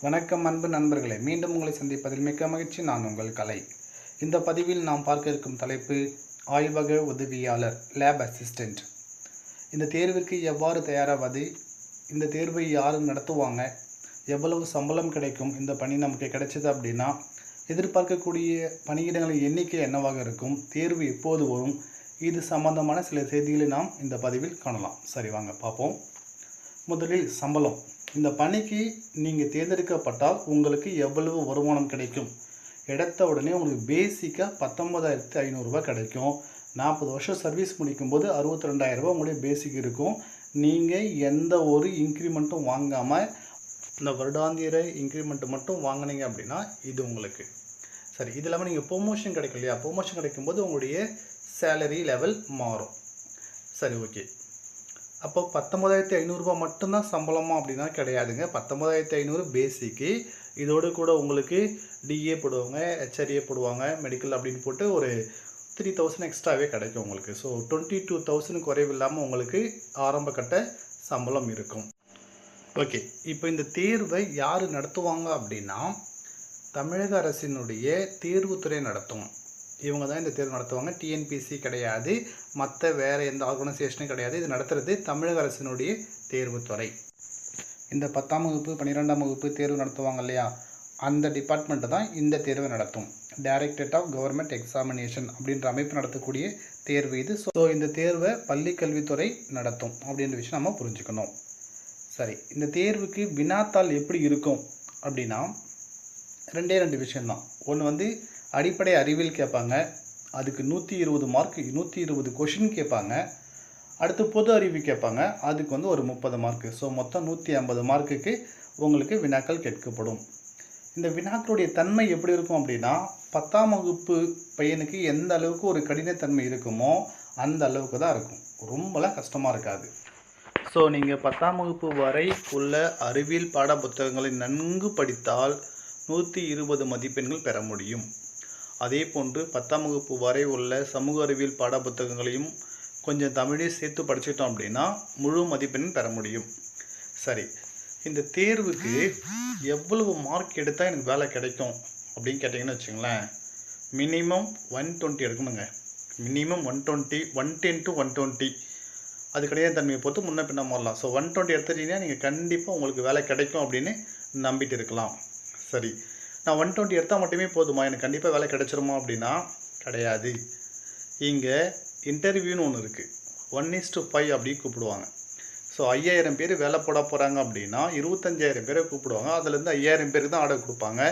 வணக்கம் அன்பு நண்பர்களே. மீண்டும் உங்களை சந்திப்பதில் மிக்க மகிழ்ச்சி. நான் உங்கள் கலை. இந்த பதிவில் நாம் பார்க்க இருக்கும் தலைப்பு ஆய்வக உதவியாளர் லேப் அசிஸ்டண்ட் இந்த தேர்விற்கு எவ்வாறு தயாராவது? இந்த தேர்வை யார் நடத்துவாங்க? எவ்வளவு சம்பளம் கிடைக்கும்? இந்த பணி நமக்கு கிடைச்சது அப்படின்னா எதிர்பார்க்கக்கூடிய பணியிடங்களின் எண்ணிக்கை என்னவாக இருக்கும்? தேர்வு எப்போது வரும்? இது சம்பந்தமான சில செய்திகளை நாம் இந்த பதிவில் காணலாம். சரி வாங்க பார்ப்போம். முதலில் சம்பளம். இந்த பணிக்கு நீங்கள் தேர்ந்தெடுக்கப்பட்டால் உங்களுக்கு எவ்வளவு வருமானம் கிடைக்கும்? எடுத்த உடனே உங்களுக்கு பேசிக்காக பத்தொம்பதாயிரத்து ஐநூறுரூவா கிடைக்கும். நாற்பது வருஷம் சர்வீஸ் முடிக்கும்போது அறுபத்தி ரெண்டாயிரரூபா உங்களுடைய பேசிக் இருக்கும். நீங்கள் எந்த ஒரு இன்க்ரிமெண்ட்டும் வாங்காமல் இந்த வருடாந்திர இன்க்ரிமெண்ட் மட்டும் வாங்கினீங்க அப்படின்னா இது உங்களுக்கு. சரி இது இல்லாமல் நீங்கள் ப்ரொமோஷன் கிடைக்கும் இல்லையா ப்ரொமோஷன் கிடைக்கும்போது உங்களுடைய சேலரி லெவல் மாறும். சரி ஓகே அப்போ பத்தொம்பதாயிரத்தி ஐநூறுரூபா மட்டும்தான் சம்பளமா அப்படின்னா கிடையாதுங்க. பத்தொம்பதாயிரத்தி ஐநூறு பேசிக்கு இதோடு கூட உங்களுக்கு டிஏ போடுவாங்க ஹெச்ஆர்ஏ போடுவாங்க மெடிக்கல் அப்படின்னு போட்டு ஒரு த்ரீ தௌசண்ட் எக்ஸ்ட்ராவே கிடைக்கும் உங்களுக்கு. ஸோ டுவெண்ட்டி டூ தௌசண்ட் குறைவு இல்லாமல் உங்களுக்கு ஆரம்ப கட்ட சம்பளம் இருக்கும். ஓகே இப்போ இந்த தேர்வை யார் நடத்துவாங்க அப்படின்னா தமிழக அரசினுடைய தேர்வுத்துறை நடத்தும். இவங்க தான் இந்த தேர்வு நடத்துவாங்க. டிஎன்பிசி கிடையாது. மற்ற வேறு எந்த ஆர்கனைசேஷனும் கிடையாது. இது நடத்துகிறது தமிழக அரசினுடைய தேர்வுத்துறை இந்த பத்தாம் வகுப்பு பன்னிரெண்டாம் வகுப்பு தேர்வு நடத்துவாங்க இல்லையா? அந்த டிபார்ட்மெண்ட்டு தான் இந்த தேர்வை நடத்தும். டைரக்டரேட் ஆஃப் கவர்மெண்ட் எக்ஸாமினேஷன் அப்படின்ற அமைப்பு நடத்தக்கூடிய தேர்வு இது. ஸோ இந்த தேர்வை பள்ளி கல்வித்துறை நடத்தும் அப்படின்ற விஷயம் நம்ம புரிஞ்சுக்கணும். சரி இந்த தேர்வுக்கு வினாத்தாள் எப்படி இருக்கும் அப்படின்னா ரெண்டே ரெண்டு விஷயம்தான். ஒன்று வந்து அடிப்படை அறிவியல் கேட்பாங்க. அதுக்கு நூற்றி இருபது மார்க் நூற்றி இருபது கொஷின் கேட்பாங்க. அடுத்து பொது அறிவு கேட்பாங்க. அதுக்கு வந்து ஒரு முப்பது மார்க்கு ஸோ மொத்தம் நூற்றி ஐம்பது மார்க்குக்கு உங்களுக்கு வினாக்கள் கேட்கப்படும். இந்த வினாக்களுடைய தன்மை எப்படி இருக்கும் அப்படின்னா பத்தாம் வகுப்பு பையனுக்கு எந்த அளவுக்கு ஒரு கடினத்தன்மை இருக்குமோ அந்த அளவுக்கு தான் இருக்கும். ரொம்பலாம் கஷ்டமாக இருக்காது. ஸோ நீங்கள் பத்தாம் வகுப்பு வரை உள்ள அறிவியல் பாட புத்தகங்களை நன்கு படித்தால் நூற்றி இருபது மதிப்பெண்கள் பெற முடியும். அதே போன்று பத்தாம் வகுப்பு வரை உள்ள சமூக அறிவியல் பாட புத்தகங்களையும் கொஞ்சம் தமிழையும் சேர்த்து படிச்சிட்டோம் அப்படின்னா முழு மதிப்பெண் பெற முடியும். சரி இந்த தேர்வுக்கு எவ்வளவு மார்க் எடுத்தால் எனக்கு வேலை கிடைக்கும் அப்படின்னு கேட்டிங்கன்னு வச்சுங்களேன் minimum one twenty எடுக்கணுங்க. Minimum one twenty one ten to one twenty அது கிடையாது தன்மையை பொறுத்து முன்ன பின்ன மாறலாம். ஸோ ஒன் டுவெண்ட்டி எடுத்துட்டீங்கன்னா நீங்கள் கண்டிப்பாக உங்களுக்கு வேலை கிடைக்கும் அப்படின்னு நம்பிட்டு இருக்கலாம். சரி நான் ஒன் டுவெண்ட்டி எடுத்தால் மட்டுமே போதுமா? எனக்கு கண்டிப்பாக வேலை கிடச்சிருமா அப்படின்னா கிடையாது. இங்கே இன்டர்வியூன்னு ஒன்று இருக்குது ஒன் இஸ் டு ஃபைவ் அப்படி கூப்பிடுவாங்க. ஸோ ஐயாயிரம் பேர் வேலை போட போகிறாங்க அப்படின்னா இருபத்தஞ்சாயிரம் பேரை கூப்பிடுவாங்க. அதுலேருந்து ஐயாயிரம் பேருக்கு தான் ஆர்டர் கொடுப்பாங்க.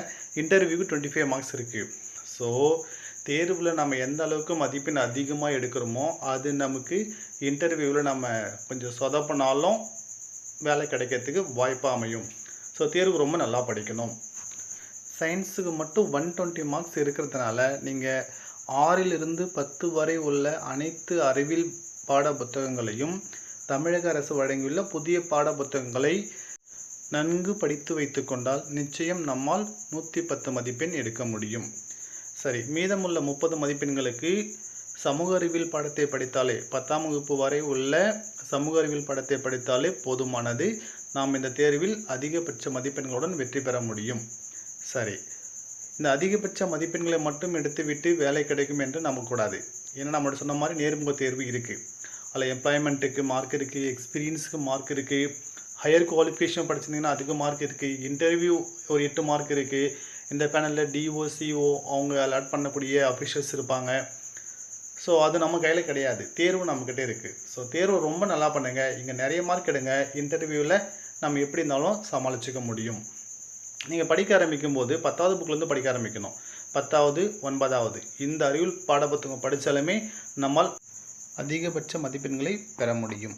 இன்டர்வியூக்கு டுவெண்ட்டி ஃபைவ் மார்க்ஸ் இருக்குது ஸோ தேர்வில் நம்ம எந்த அளவுக்கு மதிப்பெண் அதிகமாக எடுக்கிறோமோ அது நமக்கு இன்டர்வியூவில் நம்ம கொஞ்சம் சொதப்பினாலும் வேலை கிடைக்கிறதுக்கு வாய்ப்பாக அமையும். ஸோ தேர்வு ரொம்ப நல்லா படிக்கணும். சயின்ஸுக்கு மட்டும் ஒன் டுவெண்ட்டி மார்க்ஸ் இருக்கிறதுனால நீங்கள் ஆறிலிருந்து பத்து வரை உள்ள அனைத்து அறிவியல் பாட புத்தகங்களையும் தமிழக அரசு வழங்கியுள்ள புதிய பாட புத்தகங்களை நன்கு படித்து வைத்து கொண்டால் நிச்சயம் நம்மால் நூற்றி பத்து மதிப்பெண் எடுக்க முடியும். சரி மீதமுள்ள முப்பது மதிப்பெண்களுக்கு சமூக அறிவியல் பாடத்தை படித்தாலே பத்தாம் வகுப்பு வரை உள்ள சமூக அறிவியல் பாடத்தை படித்தாலே போதுமானது. நாம் இந்த தேர்வில் அதிகபட்ச மதிப்பெண்களுடன் வெற்றி பெற முடியும். சரி. இந்த அதிகபட்ச மதிப்பெண்களை மட்டும் எடுத்துவிட்டு வேலை கிடைக்கும் என்று நம்பக்கூடாது. ஏன்னா நம்மளோட சொன்ன மாதிரி நேர்முக தேர்வு இருக்குது அதில் எம்ப்ளாய்மெண்ட்டுக்கு மார்க் இருக்குது எக்ஸ்பீரியன்ஸுக்கு மார்க் இருக்குது ஹையர் குவாலிஃபிகேஷன் படிச்சிருந்தீங்கன்னா அதுக்கு மார்க் இருக்குது இன்டர்வியூ ஒரு எட்டு மார்க் இருக்குது இந்த பேனலில் டிஓ சிஓ அவங்க அலாட் பண்ணக்கூடிய அஃபிஷியல்ஸ் இருப்பாங்க. ஸோ அது நம்ம கையில் கிடையாது. தேர்வு நம்மக்கிட்டே இருக்குது ஸோ தேர்வு ரொம்ப நல்லா பண்ணுங்கள் இங்கே நிறைய மார்க் எடுங்க. இன்டர்வியூவில் நம்ம எப்படி இருந்தாலும் சமாளிச்சுக்க முடியும். நீங்கள் படிக்க ஆரம்பிக்கும் போது பத்தாவது புக்லேருந்து படிக்க ஆரம்பிக்கணும். பத்தாவது ஒன்பதாவது. இந்த அறிவியல் பாடப்புத்தகம் படித்தாலுமே நம்மால் அதிகபட்ச மதிப்பெண்களை பெற முடியும்.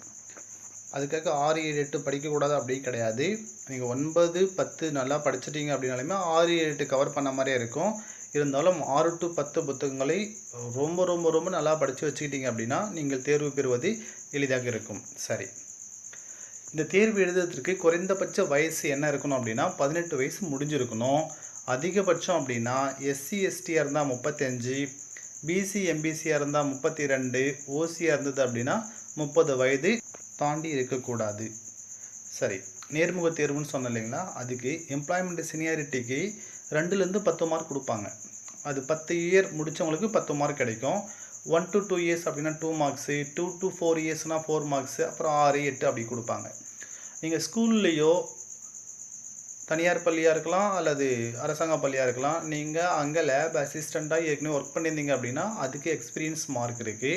அதுக்காக ஆறு ஏழு எட்டு படிக்கக்கூடாது அப்படி கிடையாது. நீங்கள் ஒன்பது பத்து நல்லா படிச்சிட்டீங்க அப்படின்னாலுமே ஆறு ஏழு எட்டு கவர் பண்ண மாதிரியே இருக்கும். இருந்தாலும் ஆறு டு பத்து புத்தகங்களை ரொம்ப ரொம்ப ரொம்ப நல்லா படித்து வச்சுக்கிட்டீங்க அப்படின்னா நீங்கள் தேர்வு பெறுவது எளிதாக இருக்கும். சரி. இந்த தேர்வு எழுதுறதுக்கு குறைந்தபட்ச வயசு என்ன இருக்கணும் அப்படின்னா பதினெட்டு வயசு முடிஞ்சிருக்கணும். அதிகபட்சம் அப்படின்னா எஸ்சி எஸ்டியாக இருந்தால் முப்பத்தஞ்சு பிசி எம்பிசியாக இருந்தால் முப்பத்தி ரெண்டு ஓசியாக இருந்தது அப்படின்னா முப்பது வயது தாண்டி இருக்கக்கூடாது. சரி நேர்முக தேர்வுன்னு சொன்னேன் இல்லைங்களா? அதுக்கு எம்ப்ளாய்மெண்ட் சீனியாரிட்டிக்கு ரெண்டுலேருந்து பத்து மார்க் கொடுப்பாங்க. அது பத்து இயர் முடித்தவங்களுக்கு பத்து மார்க் கிடைக்கும். ஒன் டு டூ இயர்ஸ் அப்படின்னா two marks two to four இயர்ஸ்னால் four marks அப்புறம் ஆறு எட்டு அப்படி கொடுப்பாங்க. நீங்கள் ஸ்கூல்லையோ தனியார் பள்ளியாக இருக்கலாம் அல்லது அரசாங்க பள்ளியாக இருக்கலாம் நீங்கள் அங்கே லேப் அசிஸ்டண்ட்டாக ஏற்கனவே ஒர்க் பண்ணியிருந்தீங்க அப்படின்னா அதுக்கு எக்ஸ்பீரியன்ஸ் மார்க் இருக்குது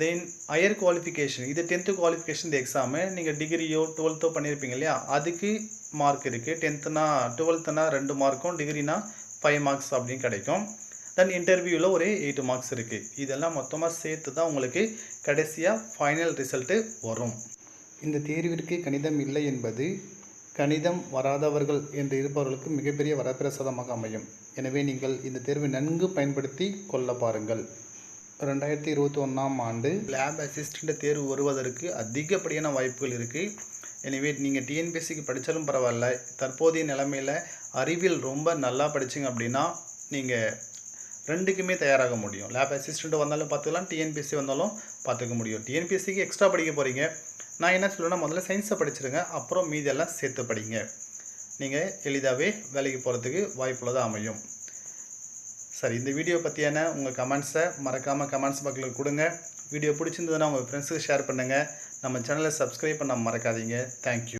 தென் ஹையர் குவாலிஃபிகேஷன் இது டென்த்து குவாலிஃபிகேஷன் இந்த எக்ஸாமு நீங்கள் டிகிரியோ டுவெல்த்தோ பண்ணியிருப்பீங்க இல்லையா? அதுக்கு மார்க் இருக்குது டென்த்துனா டுவெல்த்துனா ரெண்டு மார்க்கும் டிகிரினா ஃபைவ் மார்க்ஸ் அப்படின்னு கிடைக்கும். தென் இன்டர்வியூவில் ஒரு எயிட் மார்க்ஸ் இருக்குது இதெல்லாம் மொத்தமாக சேர்த்து தான் உங்களுக்கு கடைசியாக ஃபைனல் ரிசல்ட்டு வரும். இந்த தேர்விற்கு கணிதம் இல்லை என்பது கணிதம் வராதவர்கள் என்று இருப்பவர்களுக்கு மிகப்பெரிய வரப்பிரசாதமாக அமையும். எனவே நீங்கள் இந்த தேர்வை நன்கு பயன்படுத்தி கொள்ள பாருங்கள். ரெண்டாயிரத்தி இருபத்தி ஒன்றாம் ஆண்டு லேப் அசிஸ்டண்ட் தேர்வு வருவதற்கு அதிகப்படியான வாய்ப்புகள் இருக்குது எனவே நீங்கள் டிஎன்பிஎஸ்சிக்கு படித்தாலும் பரவாயில்ல. தற்போதைய நிலைமையில் அறிவியல் ரொம்ப நல்லா படிச்சிங்க அப்படின்னா நீங்கள் ரெண்டுக்குமே தயாராக முடியும். லேப் அசிஸ்டண்ட் வந்தாலும் பார்த்துக்கலாம் டிஎன்பிஎஸ்சி வந்தாலும் பார்த்துக்க முடியும். டிஎன்பிஎஸ்சிக்கு எக்ஸ்ட்ரா படிக்க போகிறீங்க நான் என்ன சொல்லுவேன்னா முதல்ல சயின்ஸை படிச்சிருங்க அப்புறம் மீதியெல்லாம் சேர்த்து படிங்க. நீங்கள் எளிதாகவே வேலைக்கு போகிறதுக்கு வாய்ப்புள்ளதாக அமையும். சரி இந்த வீடியோ பற்றியான உங்கள் கமெண்ட்ஸை மறக்காமல் கமெண்ட்ஸ் பாக்ஸில் கொடுங்க. வீடியோ பிடிச்சிருந்ததுன்னா உங்கள் ஃப்ரெண்ட்ஸுக்கு ஷேர் பண்ணுங்கள் நம்ம சேனலை சப்ஸ்கிரைப் பண்ண மறக்காதீங்க. தேங்க்யூ